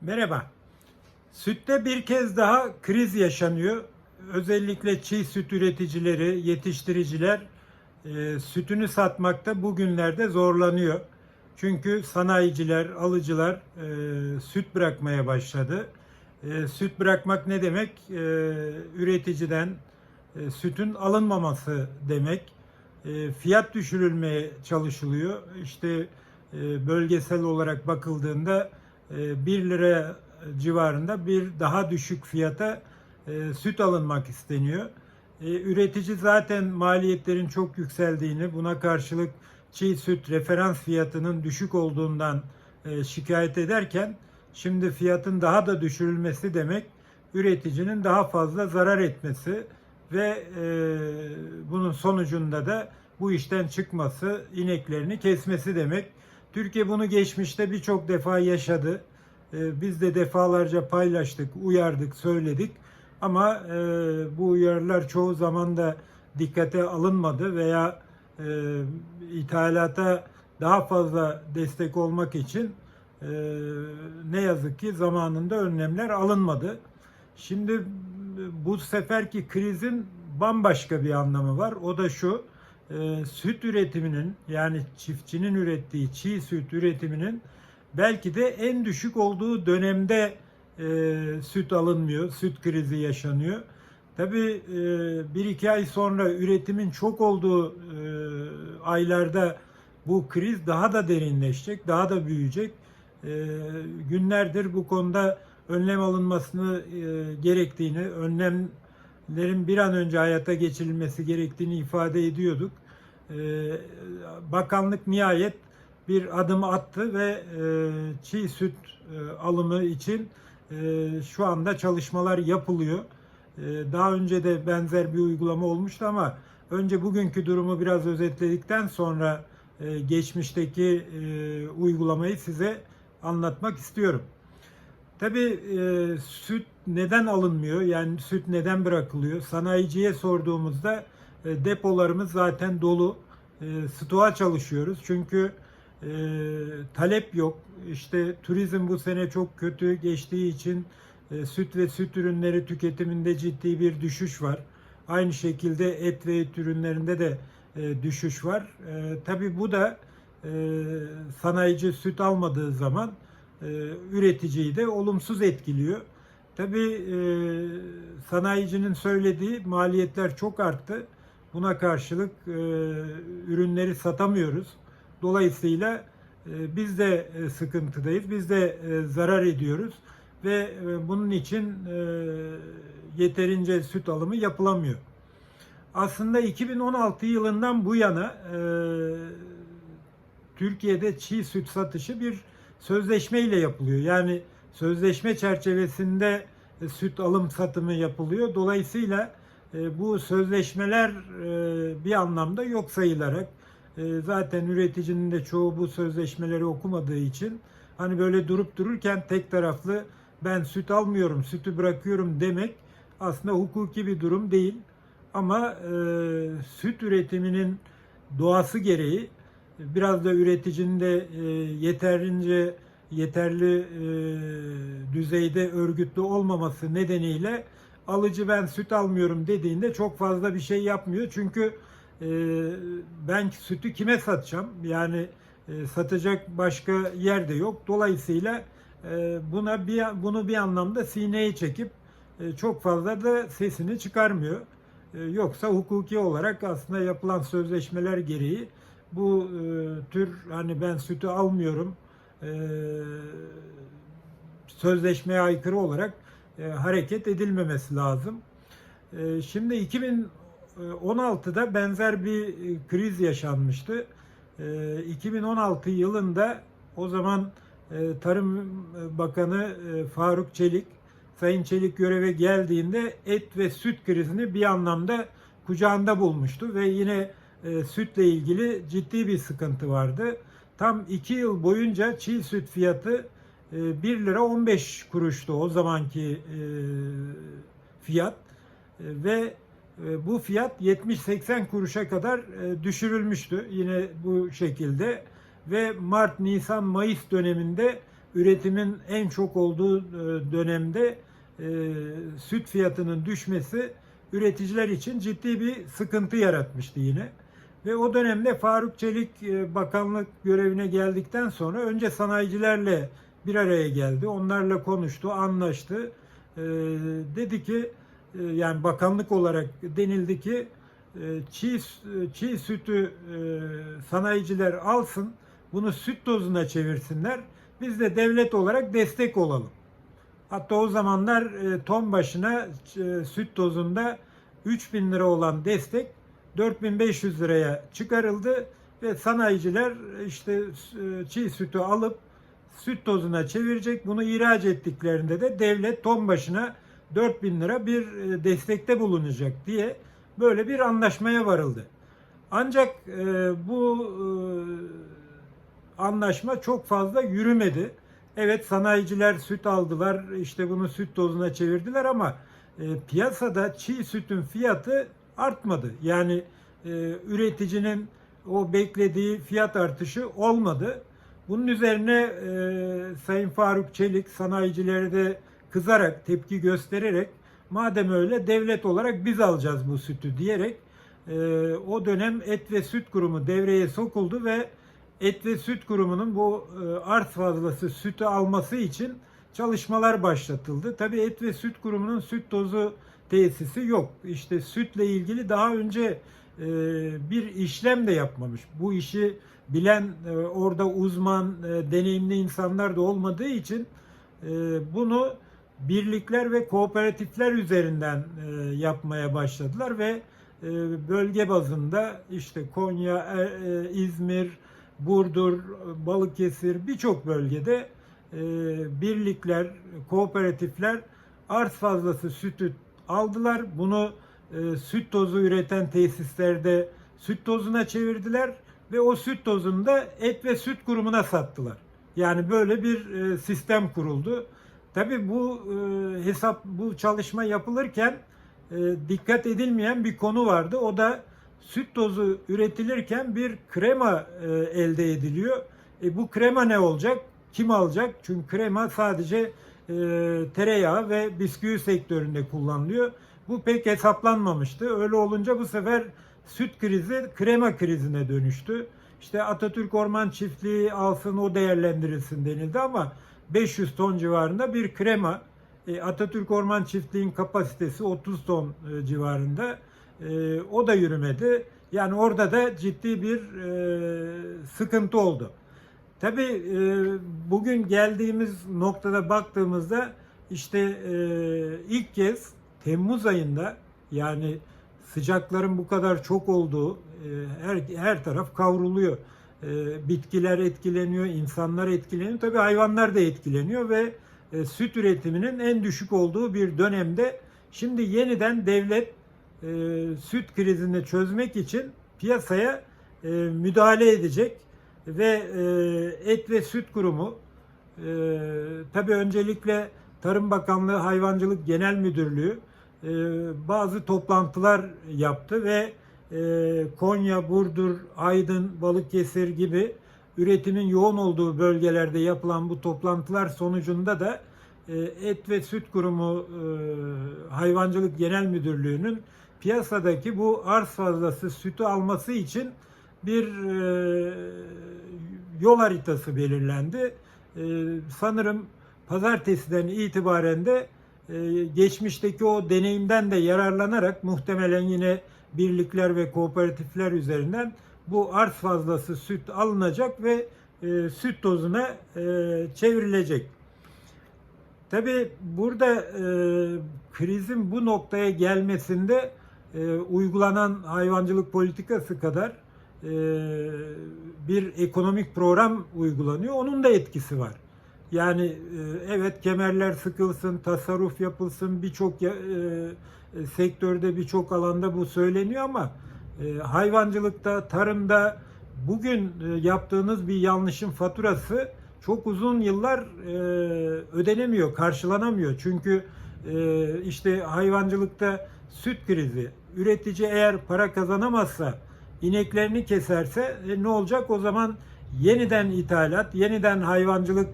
Merhaba. Sütte bir kez daha kriz yaşanıyor. Özellikle çiğ süt üreticileri, yetiştiriciler e, sütünü satmakta bugünlerde zorlanıyor. Çünkü sanayiciler, alıcılar e, süt bırakmaya başladı. E, süt bırakmak ne demek? E, üreticiden e, sütün alınmaması demek. E, fiyat düşürülmeye çalışılıyor. İşte e, bölgesel olarak bakıldığında 1 lira civarında bir daha düşük fiyata e, süt alınmak isteniyor. E, üretici zaten maliyetlerin çok yükseldiğini, buna karşılık çiğ süt referans fiyatının düşük olduğundan e, şikayet ederken şimdi fiyatın daha da düşürülmesi demek üreticinin daha fazla zarar etmesi ve bunun sonucunda da bu işten çıkması, ineklerini kesmesi demek. Türkiye bunu geçmişte birçok defa yaşadı. E, biz de defalarca paylaştık, uyardık, söyledik. Ama e, bu uyarılar çoğu zaman da dikkate alınmadı veya e, ithalata daha fazla destek olmak için e, ne yazık ki zamanında önlemler alınmadı. Şimdi bu seferki krizin bambaşka bir anlamı var. O da şu, e, süt üretiminin yani çiftçinin ürettiği çiğ süt üretiminin belki de en düşük olduğu dönemde e, süt alınmıyor, süt krizi yaşanıyor. Tabii e, bir iki ay sonra üretimin çok olduğu e, aylarda bu kriz daha da derinleşecek, daha da büyüyecek. E, günlerdir bu konuda önlem alınmasını e, gerektiğini, önlemlerin bir an önce hayata geçirilmesi gerektiğini ifade ediyorduk. E, bakanlık nihayet bir adım attı ve e, çiğ süt e, alımı için e, şu anda çalışmalar yapılıyor. Daha önce de benzer bir uygulama olmuştu ama önce bugünkü durumu biraz özetledikten sonra geçmişteki uygulamayı size anlatmak istiyorum. Tabii süt neden alınmıyor? Yani süt neden bırakılıyor? Sanayiciye sorduğumuzda e, depolarımız zaten dolu. E, stoğa çalışıyoruz. Çünkü e, talep yok. İşte turizm bu sene çok kötü geçtiği için e, süt ve süt ürünleri tüketiminde ciddi bir düşüş var. Aynı şekilde et ve et ürünlerinde de e, düşüş var. E, tabii bu da e, sanayici süt almadığı zaman e, üreticiyi de olumsuz etkiliyor. Tabii e, sanayicinin söylediği maliyetler çok arttı. Buna karşılık e, ürünleri satamıyoruz. Dolayısıyla e, biz de e, sıkıntıdayız. Biz de e, zarar ediyoruz ve e, bunun için e, yeterince süt alımı yapılamıyor. Aslında 2016 yılından bu yana e, Türkiye'de çiğ süt satışı bir sözleşme ile yapılıyor. Yani sözleşme çerçevesinde e, süt alım satımı yapılıyor. Dolayısıyla e, bu sözleşmeler e, bir anlamda yok sayılarak zaten üreticinin de çoğu bu sözleşmeleri okumadığı için hani böyle durup dururken tek taraflı ben süt almıyorum, sütü bırakıyorum demek aslında hukuki bir durum değil. Ama e, süt üretiminin doğası gereği biraz da üreticinin de e, yeterince yeterli e, düzeyde örgütlü olmaması nedeniyle alıcı ben süt almıyorum dediğinde çok fazla bir şey yapmıyor. Çünkü e, ben sütü kime satacağım? Yani e, satacak başka yer de yok. Dolayısıyla e, buna bir bunu bir anlamda sineye çekip e, çok fazla da sesini çıkarmıyor. E, yoksa hukuki olarak aslında yapılan sözleşmeler gereği bu e, tür hani ben sütü almıyorum sözleşmeye aykırı olarak e, hareket edilmemesi lazım. E, şimdi 2016'da benzer bir e, kriz yaşanmıştı. E, 2016 yılında o zaman e, Tarım Bakanı Faruk Çelik, Sayın Çelik göreve geldiğinde et ve süt krizini bir anlamda kucağında bulmuştu ve yine sütle ilgili ciddi bir sıkıntı vardı. Tam iki yıl boyunca çiğ süt fiyatı e, 1 lira 15 kuruştu o zamanki e, fiyat E, ve e, bu fiyat 70-80 kuruşa kadar e, düşürülmüştü yine bu şekilde ve Mart, Nisan, Mayıs döneminde üretimin en çok olduğu e, dönemde e, süt fiyatının düşmesi üreticiler için ciddi bir sıkıntı yaratmıştı yine. Ve o dönemde Faruk Çelik e, bakanlık görevine geldikten sonra önce sanayicilerle bir araya geldi. Onlarla konuştu, anlaştı. E, dedi ki e, yani bakanlık olarak denildi ki çiğ çiğ sütü sanayiciler alsın, bunu süt dozuna çevirsinler. Biz de devlet olarak destek olalım. Hatta o zamanlar ton başına süt dozunda 3000 lira olan destek 4500 liraya çıkarıldı ve sanayiciler işte e, çiğ sütü alıp süt dozuna çevirecek. Bunu ihraç ettiklerinde de devlet ton başına 4000 lira bir e, destekte bulunacak diye böyle bir anlaşmaya varıldı. Ancak e, bu anlaşma çok fazla yürümedi. Evet sanayiciler süt aldılar, işte bunu süt dozuna çevirdiler ama piyasada çiğ sütün fiyatı artmadı. Yani e, üreticinin o beklediği fiyat artışı olmadı. Bunun üzerine e, Sayın Faruk Çelik sanayicilere de kızarak, tepki göstererek madem öyle devlet olarak biz alacağız bu sütü diyerek e, o dönem Et ve Süt Kurumu devreye sokuldu ve Et ve Süt Kurumu'nun bu e, arz fazlası sütü alması için çalışmalar başlatıldı. Tabii Et ve Süt Kurumu'nun süt tozu tesisi yok. İşte sütle ilgili daha önce e, bir işlem de yapmamış. Bu işi bilen e, orada uzman, e, deneyimli insanlar da olmadığı için bunu birlikler ve kooperatifler üzerinden yapmaya başladılar ve bölge bazında işte Konya, İzmir, Burdur, Balıkesir birçok bölgede birlikler, kooperatifler arz fazlası sütü aldılar. Bunu e, süt tozu üreten tesislerde süt tozuna çevirdiler ve o süt tozunu da et ve süt kurumuna sattılar. Yani böyle bir e, sistem kuruldu. Tabii bu e, hesap bu çalışma yapılırken e, dikkat edilmeyen bir konu vardı. O da süt tozu üretilirken bir krema e, elde ediliyor. E, bu krema ne olacak? Kim alacak? Çünkü krema sadece e, tereyağı ve bisküvi sektöründe kullanılıyor. Bu pek hesaplanmamıştı. Öyle olunca bu sefer süt krizi krema krizine dönüştü. İşte Atatürk Orman Çiftliği alsın o değerlendirilsin denildi ama 500 ton civarında bir krema. E, Atatürk Orman Çiftliği'nin kapasitesi 30 ton e, civarında. O da yürümedi. Yani orada da ciddi bir sıkıntı oldu. Tabii e, bugün geldiğimiz noktada baktığımızda işte e, ilk kez Temmuz ayında yani sıcakların bu kadar çok olduğu e, her her taraf kavruluyor. E, bitkiler etkileniyor, insanlar etkileniyor. Tabii hayvanlar da etkileniyor ve e, süt üretiminin en düşük olduğu bir dönemde şimdi yeniden devlet e, süt krizini çözmek için piyasaya e, müdahale edecek ve e, Et ve Süt Kurumu e, tabii öncelikle Tarım Bakanlığı Hayvancılık Genel Müdürlüğü e, bazı toplantılar yaptı ve e, Konya, Burdur, Aydın, Balıkesir gibi üretimin yoğun olduğu bölgelerde yapılan bu toplantılar sonucunda da e, Et ve Süt Kurumu e, Hayvancılık Genel Müdürlüğü'nün piyasadaki bu arz fazlası sütü alması için bir e, yol haritası belirlendi. E, sanırım pazartesiden itibaren de e, geçmişteki o deneyimden de yararlanarak muhtemelen yine birlikler ve kooperatifler üzerinden bu arz fazlası süt alınacak ve e, süt tozuna e, çevrilecek. Tabi burada e, krizin bu noktaya gelmesinde e, uygulanan hayvancılık politikası kadar bir ekonomik program uygulanıyor. Onun da etkisi var. Yani e, evet kemerler sıkılsın, tasarruf yapılsın, birçok e, e, sektörde birçok alanda bu söyleniyor ama e, hayvancılıkta, tarımda bugün e, yaptığınız bir yanlışın faturası çok uzun yıllar e, ödenemiyor, karşılanamıyor. Çünkü e, işte hayvancılıkta süt krizi, üretici eğer para kazanamazsa, ineklerini keserse e, ne olacak? O zaman yeniden ithalat, yeniden hayvancılık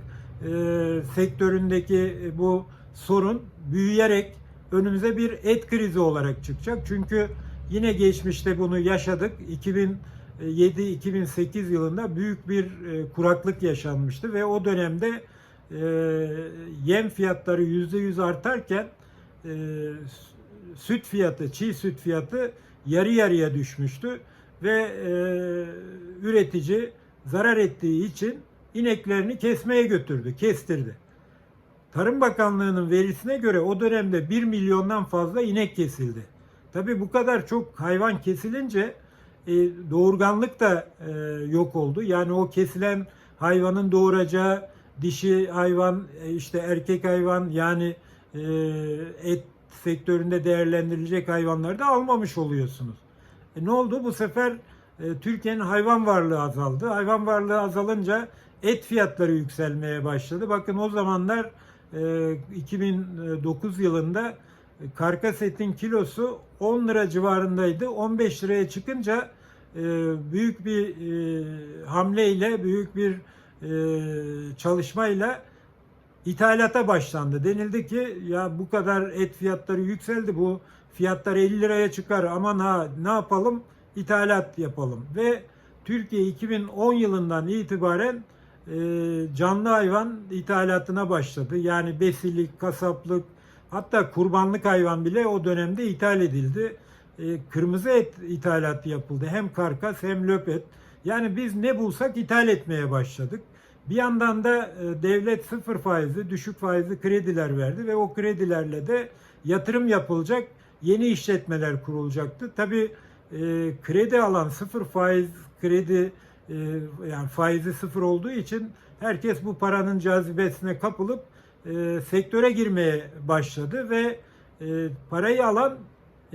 sektöründeki e, bu sorun büyüyerek önümüze bir et krizi olarak çıkacak. Çünkü yine geçmişte bunu yaşadık. 2007-2008 yılında büyük bir e, kuraklık yaşanmıştı ve o dönemde e, yem fiyatları %100 artarken e, süt fiyatı, çiğ süt fiyatı yarı yarıya düşmüştü ve e, üretici zarar ettiği için ineklerini kesmeye götürdü, kestirdi. Tarım Bakanlığı'nın verisine göre o dönemde 1 milyondan fazla inek kesildi. Tabii bu kadar çok hayvan kesilince e, doğurganlık da e, yok oldu. Yani o kesilen hayvanın doğuracağı dişi hayvan, e, işte erkek hayvan yani e, et sektöründe değerlendirilecek hayvanları da almamış oluyorsunuz. E, ne oldu? Bu sefer e, Türkiye'nin hayvan varlığı azaldı. Hayvan varlığı azalınca et fiyatları yükselmeye başladı. Bakın o zamanlar e, 2009 yılında e, karkas etin kilosu 10 lira civarındaydı. 15 liraya çıkınca e, büyük bir e, hamleyle, büyük bir e, çalışmayla ithalata başlandı. Denildi ki ya bu kadar et fiyatları yükseldi bu fiyatlar 50 liraya çıkar aman ha ne yapalım ithalat yapalım ve Türkiye 2010 yılından itibaren e, canlı hayvan ithalatına başladı. Yani besilik, kasaplık hatta kurbanlık hayvan bile o dönemde ithal edildi. E, kırmızı et ithalatı yapıldı. Hem karkas hem löp et. Yani biz ne bulsak ithal etmeye başladık. Bir yandan da e, devlet sıfır faizli, düşük faizli krediler verdi ve o kredilerle de yatırım yapılacak, yeni işletmeler kurulacaktı. Tabii e, kredi alan sıfır faiz kredi e, yani faizi sıfır olduğu için herkes bu paranın cazibesine kapılıp e, sektöre girmeye başladı ve parayı alan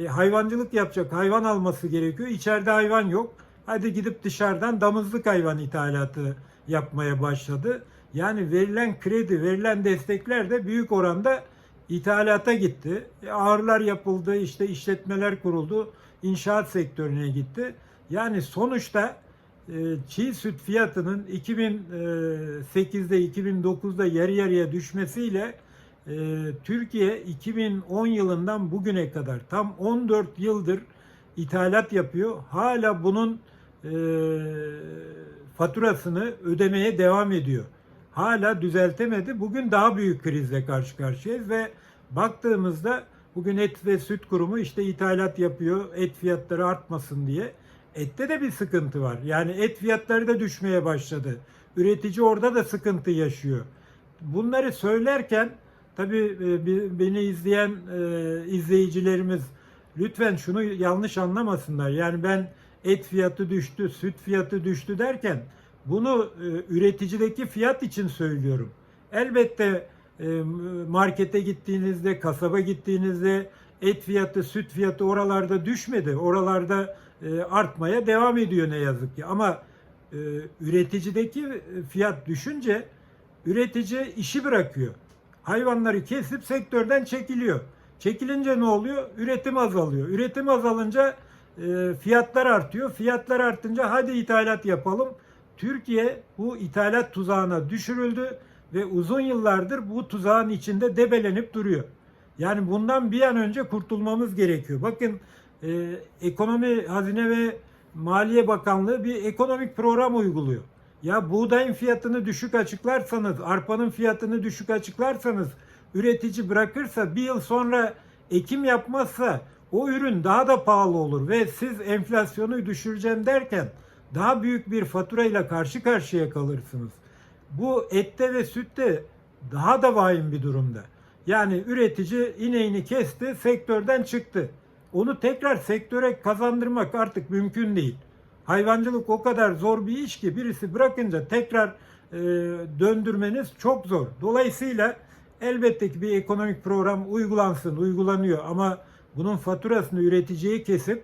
hayvancılık yapacak, hayvan alması gerekiyor. İçeride hayvan yok. Hadi gidip dışarıdan damızlık hayvan ithalatı yapmaya başladı. Yani verilen kredi, verilen destekler de büyük oranda ithalata gitti. E, ağırlar yapıldı, işte işletmeler kuruldu, inşaat sektörüne gitti. Yani sonuçta e, çiğ süt fiyatının 2008'de 2009'da yarı yarıya düşmesiyle e, Türkiye 2010 yılından bugüne kadar tam 14 yıldır ithalat yapıyor. Hala bunun e, faturasını ödemeye devam ediyor. Hala düzeltemedi. Bugün daha büyük krizle karşı karşıyayız ve baktığımızda bugün et ve süt kurumu işte ithalat yapıyor et fiyatları artmasın diye. Ette de bir sıkıntı var. Yani et fiyatları da düşmeye başladı. Üretici orada da sıkıntı yaşıyor. Bunları söylerken tabii e, beni izleyen e, izleyicilerimiz lütfen şunu yanlış anlamasınlar. Yani ben et fiyatı düştü, süt fiyatı düştü derken bunu e, üreticideki fiyat için söylüyorum. Elbette markete gittiğinizde, kasaba gittiğinizde et fiyatı, süt fiyatı oralarda düşmedi. Oralarda e, artmaya devam ediyor ne yazık ki. Ama e, üreticideki fiyat düşünce üretici işi bırakıyor. Hayvanları kesip sektörden çekiliyor. Çekilince ne oluyor? Üretim azalıyor. Üretim azalınca e, fiyatlar artıyor. Fiyatlar artınca hadi ithalat yapalım. Türkiye bu ithalat tuzağına düşürüldü ve uzun yıllardır bu tuzağın içinde debelenip duruyor. Yani bundan bir an önce kurtulmamız gerekiyor. Bakın e, Ekonomi, Hazine ve Maliye Bakanlığı bir ekonomik program uyguluyor. Ya buğdayın fiyatını düşük açıklarsanız, arpanın fiyatını düşük açıklarsanız, üretici bırakırsa bir yıl sonra ekim yapmazsa o ürün daha da pahalı olur ve siz enflasyonu düşüreceğim derken daha büyük bir faturayla karşı karşıya kalırsınız. Bu ette ve sütte daha da vahim bir durumda. Yani üretici ineğini kesti, sektörden çıktı. Onu tekrar sektöre kazandırmak artık mümkün değil. Hayvancılık o kadar zor bir iş ki birisi bırakınca tekrar e, döndürmeniz çok zor. Dolayısıyla elbette ki bir ekonomik program uygulansın, uygulanıyor ama bunun faturasını üreticiye kesip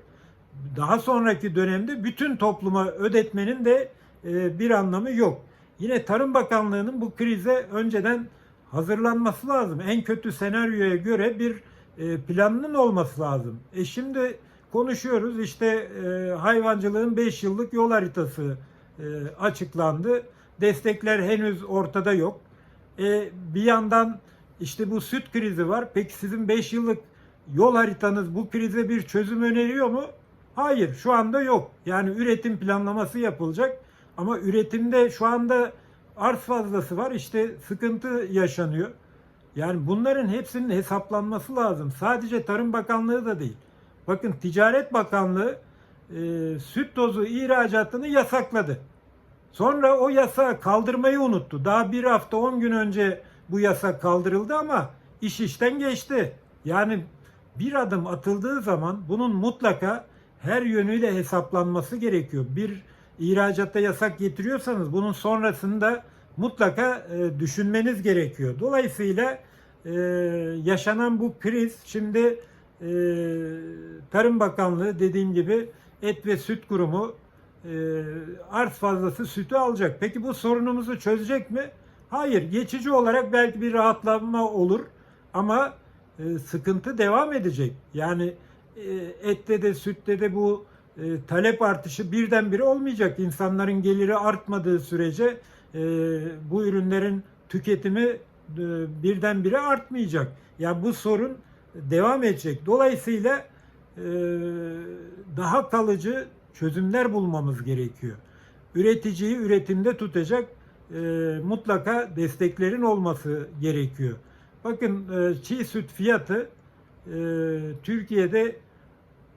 daha sonraki dönemde bütün topluma ödetmenin de e, bir anlamı yok. Yine Tarım Bakanlığı'nın bu krize önceden hazırlanması lazım. En kötü senaryoya göre bir e, planının olması lazım. E şimdi konuşuyoruz işte e, hayvancılığın 5 yıllık yol haritası açıklandı. Destekler henüz ortada yok. E, bir yandan işte bu süt krizi var. Peki sizin 5 yıllık yol haritanız bu krize bir çözüm öneriyor mu? Hayır, şu anda yok. Yani üretim planlaması yapılacak ama üretimde şu anda arz fazlası var. İşte sıkıntı yaşanıyor. Yani bunların hepsinin hesaplanması lazım. Sadece Tarım Bakanlığı da değil. Bakın Ticaret Bakanlığı e, süt tozu ihracatını yasakladı. Sonra o yasağı kaldırmayı unuttu. Daha bir hafta 10 gün önce bu yasak kaldırıldı ama iş işten geçti. Yani bir adım atıldığı zaman bunun mutlaka her yönüyle hesaplanması gerekiyor. Bir ihracatta yasak getiriyorsanız bunun sonrasında mutlaka e, düşünmeniz gerekiyor. Dolayısıyla e, yaşanan bu kriz şimdi e, Tarım Bakanlığı dediğim gibi Et ve Süt Kurumu e, arz fazlası sütü alacak. Peki bu sorunumuzu çözecek mi? Hayır. Geçici olarak belki bir rahatlama olur ama e, sıkıntı devam edecek. Yani e, ette de sütte de bu e, talep artışı birdenbire olmayacak. İnsanların geliri artmadığı sürece bu ürünlerin tüketimi e, birdenbire artmayacak. Yani bu sorun devam edecek. Dolayısıyla daha kalıcı çözümler bulmamız gerekiyor. Üreticiyi üretimde tutacak mutlaka desteklerin olması gerekiyor. Bakın e, çiğ süt fiyatı e, Türkiye'de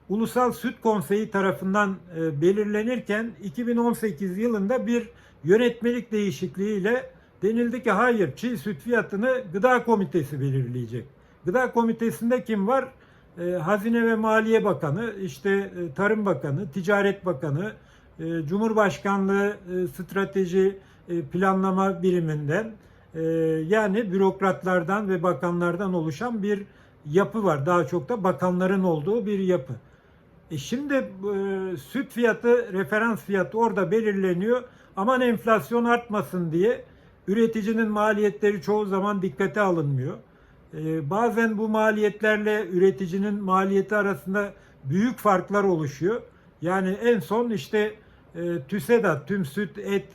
Ulusal Süt Konseyi tarafından e, belirlenirken 2018 yılında bir yönetmelik değişikliğiyle denildi ki hayır çiğ süt fiyatını gıda komitesi belirleyecek. Gıda komitesinde kim var? Hazine ve Maliye Bakanı, işte Tarım Bakanı, Ticaret Bakanı, Cumhurbaşkanlığı Strateji Planlama Biriminden yani bürokratlardan ve bakanlardan oluşan bir yapı var. Daha çok da bakanların olduğu bir yapı. E şimdi e, süt fiyatı, referans fiyatı orada belirleniyor. Aman enflasyon artmasın diye üreticinin maliyetleri çoğu zaman dikkate alınmıyor. E, bazen bu maliyetlerle üreticinin maliyeti arasında büyük farklar oluşuyor. Yani en son işte e, TÜSEDAT, Tüm Süt Et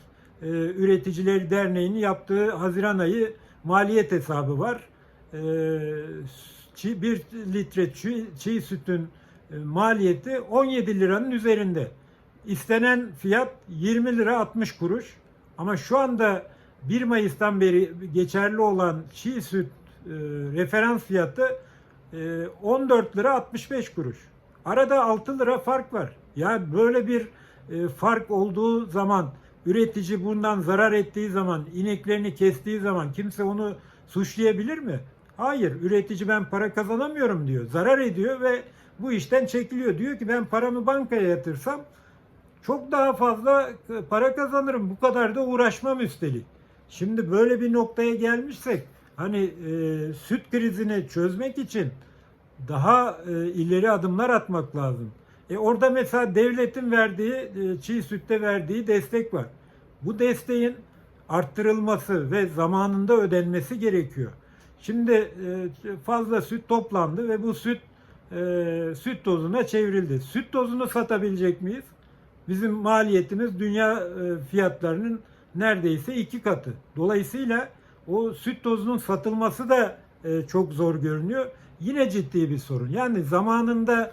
e, Üreticileri Derneği'nin yaptığı Haziran ayı maliyet hesabı var. E, çiğ, bir litre çiğ, sütün e, maliyeti 17 liranın üzerinde. İstenen fiyat 20 lira 60 kuruş. Ama şu anda 1 Mayıs'tan beri geçerli olan çiğ süt e, referans fiyatı e, 14 lira 65 kuruş. Arada 6 lira fark var. Ya böyle bir e, fark olduğu zaman üretici bundan zarar ettiği zaman, ineklerini kestiği zaman kimse onu suçlayabilir mi? Hayır, üretici ben para kazanamıyorum diyor. Zarar ediyor ve bu işten çekiliyor. Diyor ki ben paramı bankaya yatırsam çok daha fazla para kazanırım. Bu kadar da uğraşmam üstelik. Şimdi böyle bir noktaya gelmişsek hani e, süt krizini çözmek için daha e, ileri adımlar atmak lazım. E orada mesela devletin verdiği, e, çiğ sütte verdiği destek var. Bu desteğin arttırılması ve zamanında ödenmesi gerekiyor. Şimdi e, fazla süt toplandı ve bu süt e, süt tozuna çevrildi. Süt tozunu satabilecek miyiz? Bizim maliyetimiz dünya fiyatlarının neredeyse iki katı. Dolayısıyla o süt tozunun satılması da çok zor görünüyor. Yine ciddi bir sorun. Yani zamanında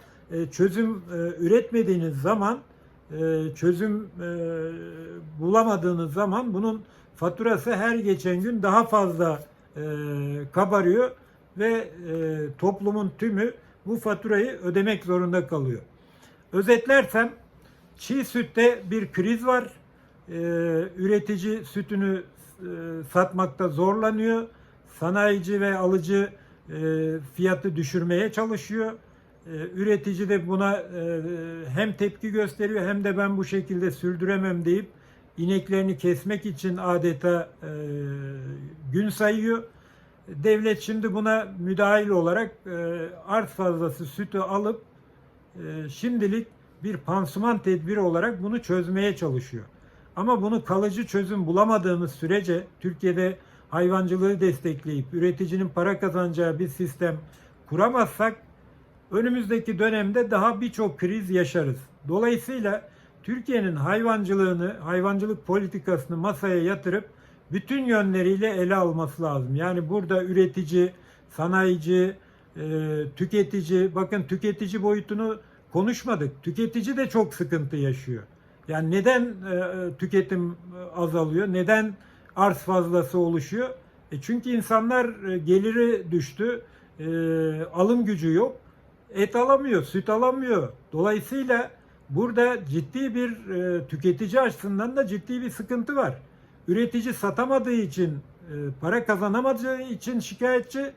çözüm e, üretmediğiniz zaman, e, çözüm e, bulamadığınız zaman bunun faturası her geçen gün daha fazla e, kabarıyor ve e, toplumun tümü bu faturayı ödemek zorunda kalıyor. Özetlersem çiğ sütte bir kriz var. E, üretici sütünü e, satmakta zorlanıyor. Sanayici ve alıcı e, fiyatı düşürmeye çalışıyor. E, üretici de buna e, hem tepki gösteriyor hem de ben bu şekilde sürdüremem deyip ineklerini kesmek için adeta e, gün sayıyor. Devlet şimdi buna müdahil olarak e, arz fazlası sütü alıp şimdilik bir pansuman tedbiri olarak bunu çözmeye çalışıyor. Ama bunu kalıcı çözüm bulamadığımız sürece Türkiye'de hayvancılığı destekleyip üreticinin para kazanacağı bir sistem kuramazsak önümüzdeki dönemde daha birçok kriz yaşarız. Dolayısıyla Türkiye'nin hayvancılığını, hayvancılık politikasını masaya yatırıp bütün yönleriyle ele alması lazım. Yani burada üretici, sanayici, e, tüketici, bakın tüketici boyutunu konuşmadık. Tüketici de çok sıkıntı yaşıyor. Yani neden e, tüketim azalıyor? Neden arz fazlası oluşuyor? E çünkü insanlar e, geliri düştü, alım gücü yok, et alamıyor, süt alamıyor. Dolayısıyla burada ciddi bir e, tüketici açısından da ciddi bir sıkıntı var. Üretici satamadığı için, e, para kazanamadığı için şikayetçi,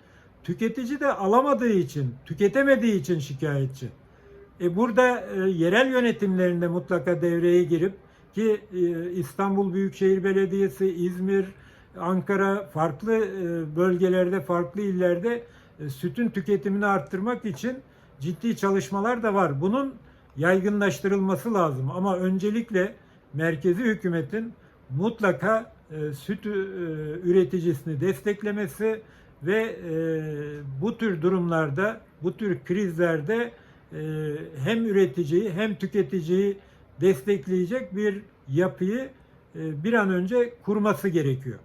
tüketici de alamadığı için, tüketemediği için şikayetçi. E burada e, yerel yönetimlerinde mutlaka devreye girip ki e, İstanbul Büyükşehir Belediyesi, İzmir, Ankara farklı e, bölgelerde, farklı illerde e, sütün tüketimini arttırmak için ciddi çalışmalar da var. Bunun yaygınlaştırılması lazım ama öncelikle merkezi hükümetin mutlaka e, süt e, üreticisini desteklemesi ve e, bu tür durumlarda, bu tür krizlerde e, hem üreticiyi hem tüketiciyi destekleyecek bir yapıyı e, bir an önce kurması gerekiyor.